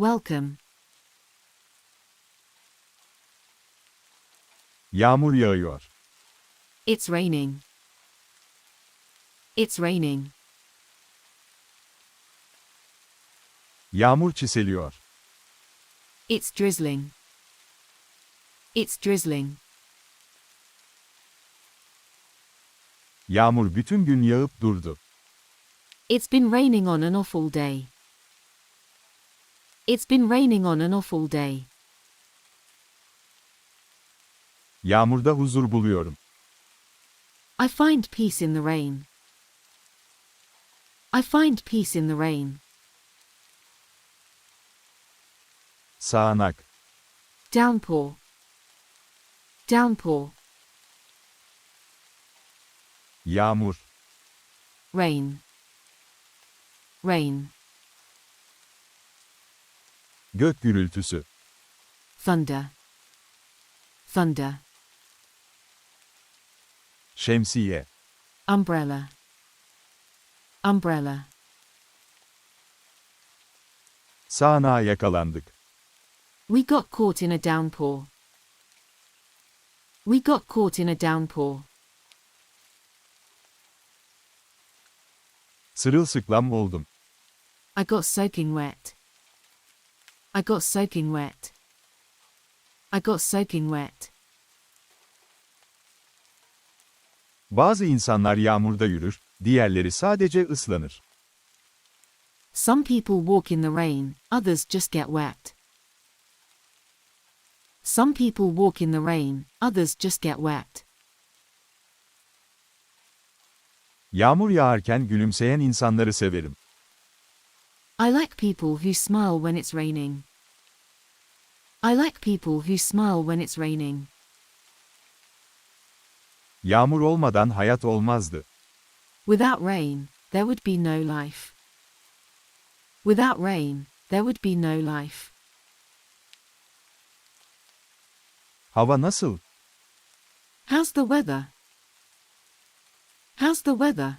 Welcome. Yağmur yağıyor. It's raining. It's raining. Yağmur çiseliyor. It's drizzling. It's drizzling. Yağmur bütün gün yağıp durdu. It's been raining on and off all day. It's been raining on and off all day. Yağmurda huzur buluyorum. I find peace in the rain. I find peace in the rain. Sağanak. Downpour. Downpour. Yağmur. Rain. Rain. Gök gürültüsü. Thunder. Thunder. Şemsiye. Umbrella. Umbrella. Sağanağa yakalandık. We got caught in a downpour. We got caught in a downpour. Sırılsıklam oldum. I got soaking wet. I got soaking wet. I got soaking wet. Bazı insanlar yağmurda yürür, diğerleri sadece ıslanır. Some people walk in the rain, others just get wet. Some people walk in the rain, others just get wet. Yağmur yağarken gülümseyen insanları severim. I like people who smile when it's raining. I like people who smile when it's raining. Yağmur olmadan hayat olmazdı. Without rain, there would be no life. Without rain, there would be no life. Hava nasıl? How's the weather? How's the weather?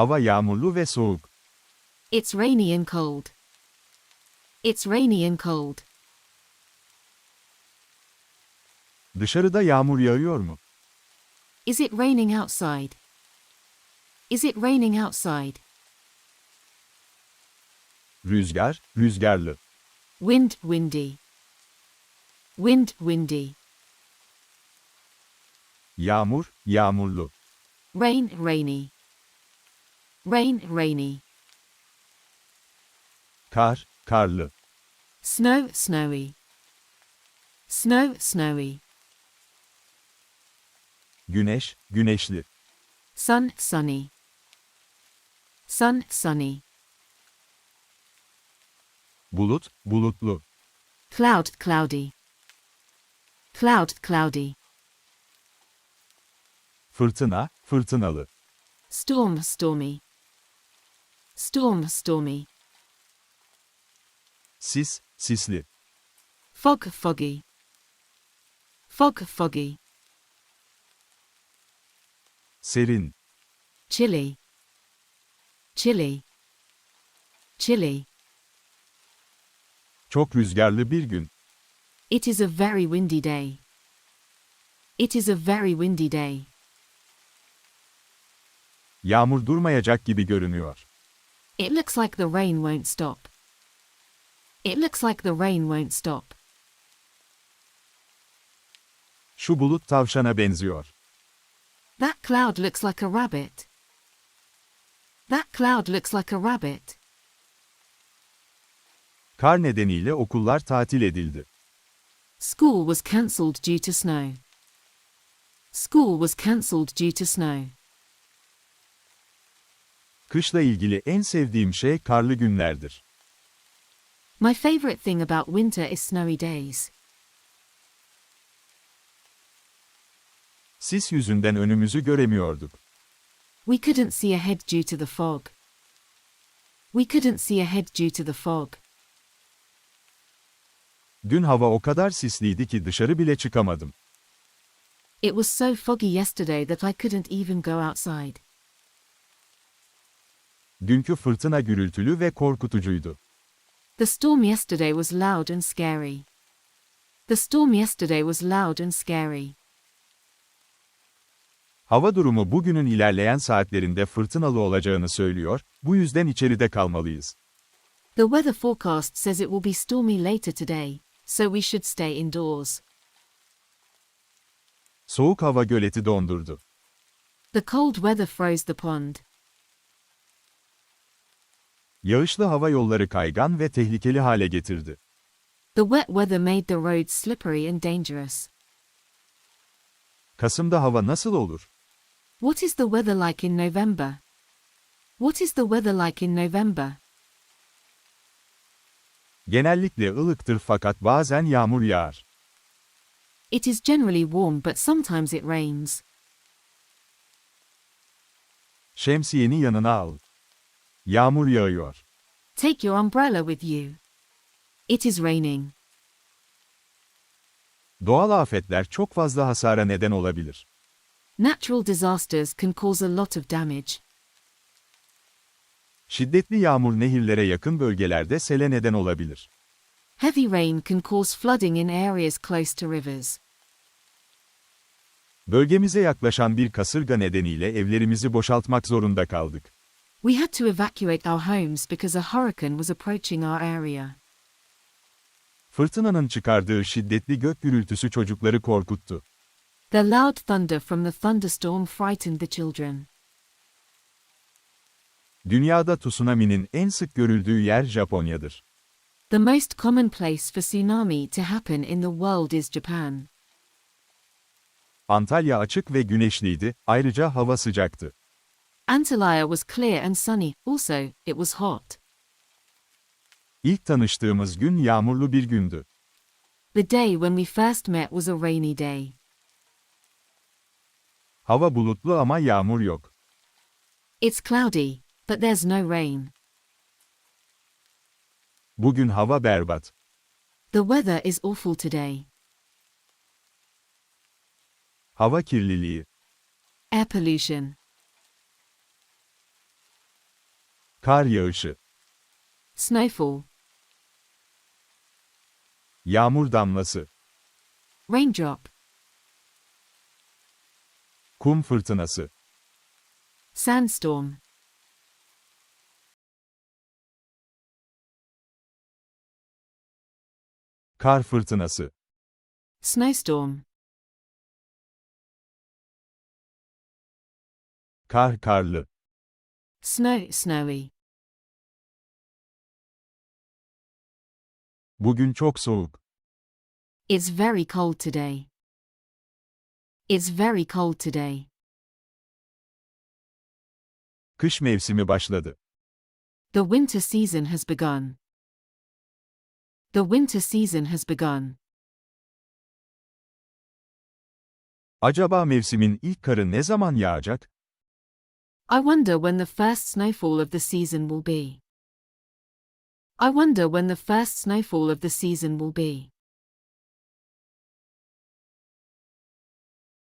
Hava yağmurlu ve soğuk. It's rainy and cold. It's rainy and cold. Dışarıda yağmur yağıyor mu? Is it raining outside? Is it raining outside? Rüzgar, rüzgarlı. Wind, windy. Wind, windy. Yağmur, yağmurlu. Rain, rainy. Rain, rainy. Kar, karlı. Snow, snowy. Snow, snowy. Güneş, güneşli. Sun, sunny. Sun, sunny. Bulut, bulutlu. Cloud, cloudy. Cloud, cloudy. Fırtına, fırtınalı. Storm, stormy. Storm, stormy. Sis, sisli. Fog, foggy. Fog, foggy. Serin. Chilly. Chilly. Chilly. Çok rüzgarlı bir gün. It is a very windy day. It is a very windy day. Yağmur durmayacak gibi görünüyor. It looks like the rain won't stop. It looks like the rain won't stop. Şu bulut tavşana benziyor. That cloud looks like a rabbit. That cloud looks like a rabbit. Kar nedeniyle okullar tatil edildi. School was cancelled due to snow. School was cancelled due to snow. Kışla ilgili en sevdiğim şey karlı günlerdir. My favorite thing about winter is snowy days. Sis yüzünden önümüzü göremiyorduk. We couldn't see ahead due to the fog. We couldn't see ahead due to the fog. Dün hava o kadar sisliydi ki dışarı bile çıkamadım. It was so foggy yesterday that I couldn't even go outside. Dünkü fırtına gürültülü ve korkutucuydu. The storm yesterday was loud and scary. The storm yesterday was loud and scary. Hava durumu bugünün ilerleyen saatlerinde fırtınalı olacağını söylüyor, bu yüzden içeride kalmalıyız. The weather forecast says it will be stormy later today, so we should stay indoors. Soğuk hava göleti dondurdu. The cold weather froze the pond. Yağışlı hava yolları kaygan ve tehlikeli hale getirdi. The wet weather made the roads slippery and dangerous. Kasım'da hava nasıl olur? What is the weather like in November? What is the weather like in November? Genellikle ılıktır fakat bazen yağmur yağar. It is generally warm but sometimes it rains. Şemsiyeni yanına al. Yağmur yağıyor. Take your umbrella with you. It is raining. Doğal afetler çok fazla hasara neden olabilir. Natural disasters can cause a lot of damage. Şiddetli yağmur nehirlere yakın bölgelerde sele neden olabilir. Heavy rain can cause flooding in areas close to rivers. Bölgemize yaklaşan bir kasırga nedeniyle evlerimizi boşaltmak zorunda kaldık. We had to evacuate our homes because a hurricane was approaching our area. Fırtınanın çıkardığı şiddetli gök gürültüsü çocukları korkuttu. The loud thunder from the thunderstorm frightened the children. Dünyada tsunami'nin en sık görüldüğü yer Japonya'dır. The most common place for tsunami to happen in the world is Japan. Antalya açık ve güneşliydi, ayrıca hava sıcaktı. Antalya was clear and sunny, also, it was hot. İlk tanıştığımız gün yağmurlu bir gündü. The day when we first met was a rainy day. Hava bulutlu ama yağmur yok. It's cloudy, but there's no rain. Bugün hava berbat. The weather is awful today. Hava kirliliği. Air pollution. Kar yağışı. Snowfall. Yağmur damlası. Raindrop. Kum fırtınası. Sandstorm. Kar fırtınası. Snowstorm. Kar karlı. Snow, snowy. Bugün çok soğuk. It's very cold today. It's very cold today. Kış mevsimi başladı. The winter season has begun. The winter season has begun. Acaba mevsimin ilk karı ne zaman yağacak? I wonder when the first snowfall of the season will be. I wonder when the first snowfall of the season will be.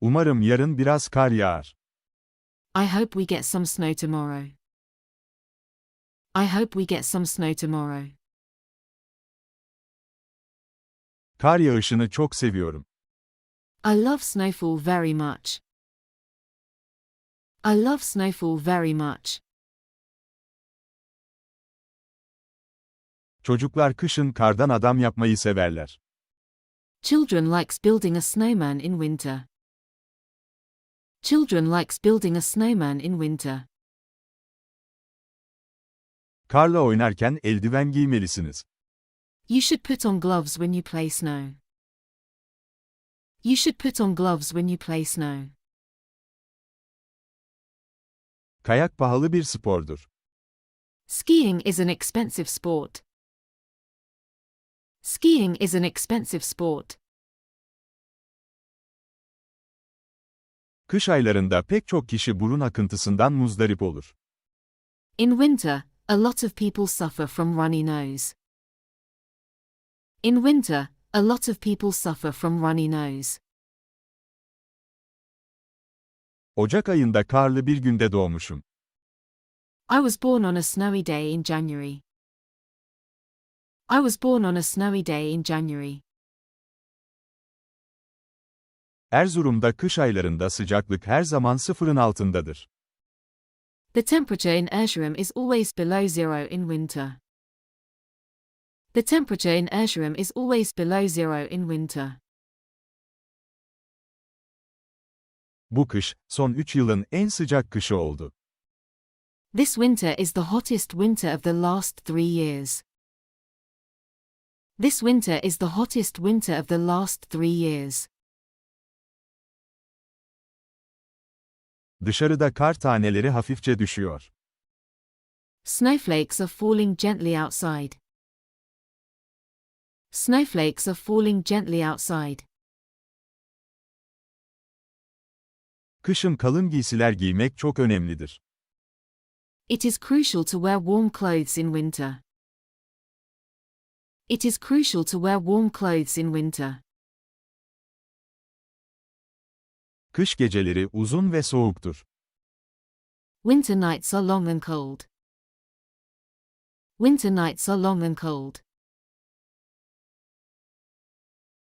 Umarım yarın biraz kar yağar. I hope we get some snow tomorrow. I hope we get some snow tomorrow. Kar yağışını çok seviyorum. I love snowfall very much. I love snowfall very much. Çocuklar kışın kardan adam yapmayı severler. Children likes building a snowman in winter. Children likes building a snowman in winter. Karla oynarken eldiven giymelisiniz. You should put on gloves when you play snow. You should put on gloves when you play snow. Kayak pahalı bir spordur. Skiing is an expensive sport. Skiing is an expensive sport. Kış aylarında pek çok kişi burun akıntısından muzdarip olur. In winter, a lot of people suffer from runny nose. In winter, a lot of people suffer from runny nose. Ocak ayında karlı bir günde doğmuşum. I was born on a snowy day in January. I was born on a snowy day in January. Erzurum'da kış aylarında sıcaklık her zaman sıfırın altındadır. The temperature in Erzurum is always below zero in winter. The temperature in Erzurum is always below zero in winter. Bu kış, son 3 yılın en sıcak kışı oldu. This winter is the hottest winter of the last three years. This winter is the hottest winter of the last three years. Dışarıda kar taneleri hafifçe düşüyor. Snowflakes are falling gently outside. Snowflakes are falling gently outside. Kışın kalın giysiler giymek çok önemlidir. It is crucial to wear warm clothes in winter. It is crucial to wear warm clothes in winter. Kış geceleri uzun ve soğuktur. Winter nights are long and cold. Winter nights are long and cold.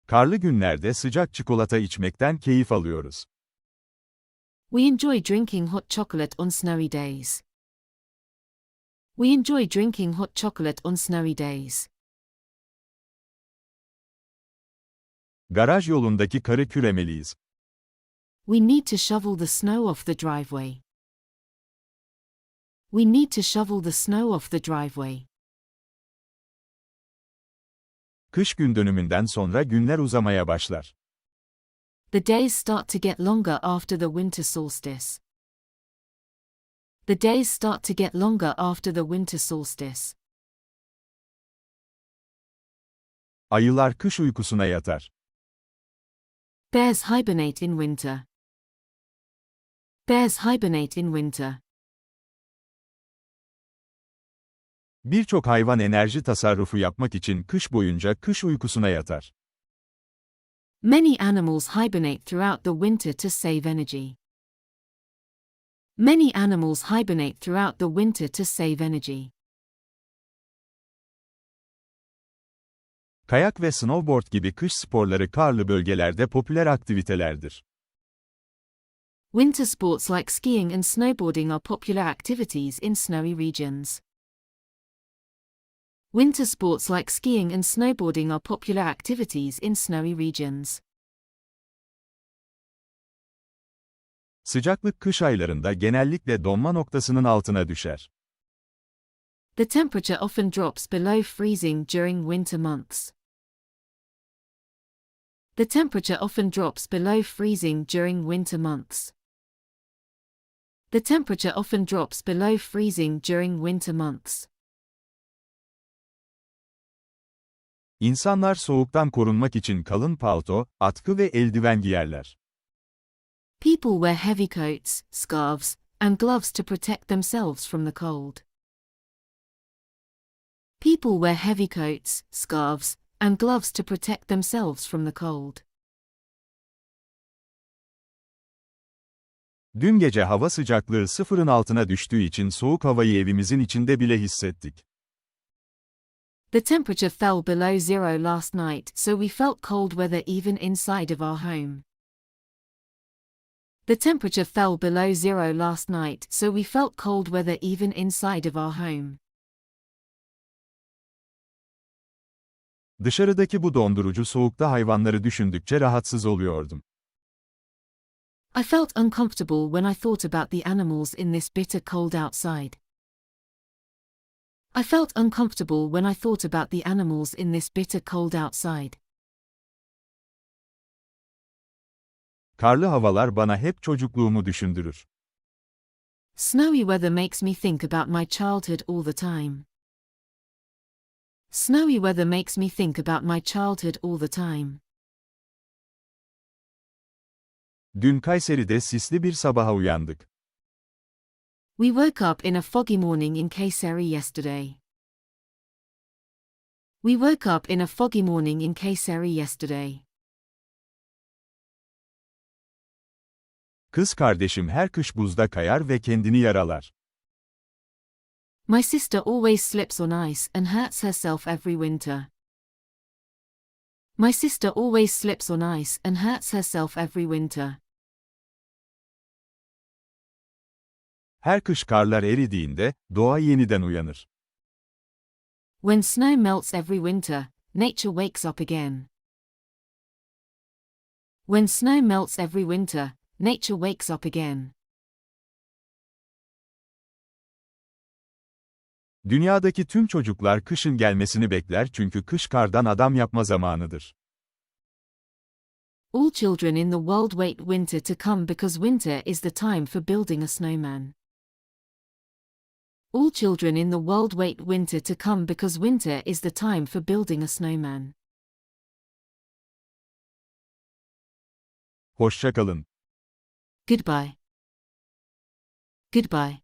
Karlı günlerde sıcak çikolata içmekten keyif alıyoruz. We enjoy drinking hot chocolate on snowy days. We enjoy drinking hot chocolate on snowy days. Garaj yolundaki karı küremeliyiz. We need to shovel the snow off the driveway. We need to shovel the snow off the driveway. Kış gün dönümünden sonra günler uzamaya başlar. The days start to get longer after the winter solstice. The days start to get longer after the winter solstice. Ayılar kış uykusuna yatar. Bears hibernate in winter. Bears hibernate in winter. Birçok hayvan enerji tasarrufu yapmak için kış boyunca kış uykusuna yatar. Many animals hibernate throughout the winter to save energy. Many animals hibernate throughout the winter to save energy. Kayak ve snowboard gibi kış sporları karlı bölgelerde popüler aktivitelerdir. Winter sports like skiing and snowboarding are popular activities in snowy regions. Winter sports like skiing and snowboarding are popular activities in snowy regions. Sıcaklık kış aylarında genellikle donma noktasının altına düşer. The temperature often drops below freezing during winter months. The temperature often drops below freezing during winter months. The temperature often drops below freezing during winter months. İnsanlar soğuktan korunmak için kalın palto, atkı ve eldiven giyerler. People wear heavy coats, scarves, and gloves to protect themselves from the cold. People wear heavy coats, scarves, and gloves to protect themselves from the cold. Dün gece hava sıcaklığı sıfırın altına düştüğü için soğuk havayı evimizin içinde bile hissettik. The temperature fell below zero last night, so we felt cold weather even inside of our home. The temperature fell below zero last night, so we felt cold weather even inside of our home. Dışarıdaki bu dondurucu soğukta hayvanları düşündükçe rahatsız oluyordum. I felt uncomfortable when I thought about the animals in this bitter cold outside. I felt uncomfortable when I thought about the animals in this bitter cold outside. Karlı havalar bana hep çocukluğumu düşündürür. Snowy weather makes me think about my childhood all the time. Snowy weather makes me think about my childhood all the time. Dün Kayseri'de sisli bir sabaha uyandık. We woke up in a foggy morning in Kayseri yesterday. We woke up in a foggy morning in Kayseri yesterday. Kız kardeşim her kış buzda kayar ve kendini yaralar. My sister always slips on ice and hurts herself every winter. My sister always slips on ice and hurts herself every winter. Her kış karlar eridiğinde, doğa yeniden uyanır. When snow melts every winter, nature wakes up again. When snow melts every winter, nature wakes up again. Dünyadaki tüm çocuklar kışın gelmesini bekler çünkü kış kardan adam yapma zamanıdır. All children in the world wait winter to come because winter is the time for building a snowman. All children in the world wait winter to come because winter is the time for building a snowman. Hoşça kalın. Goodbye. Goodbye.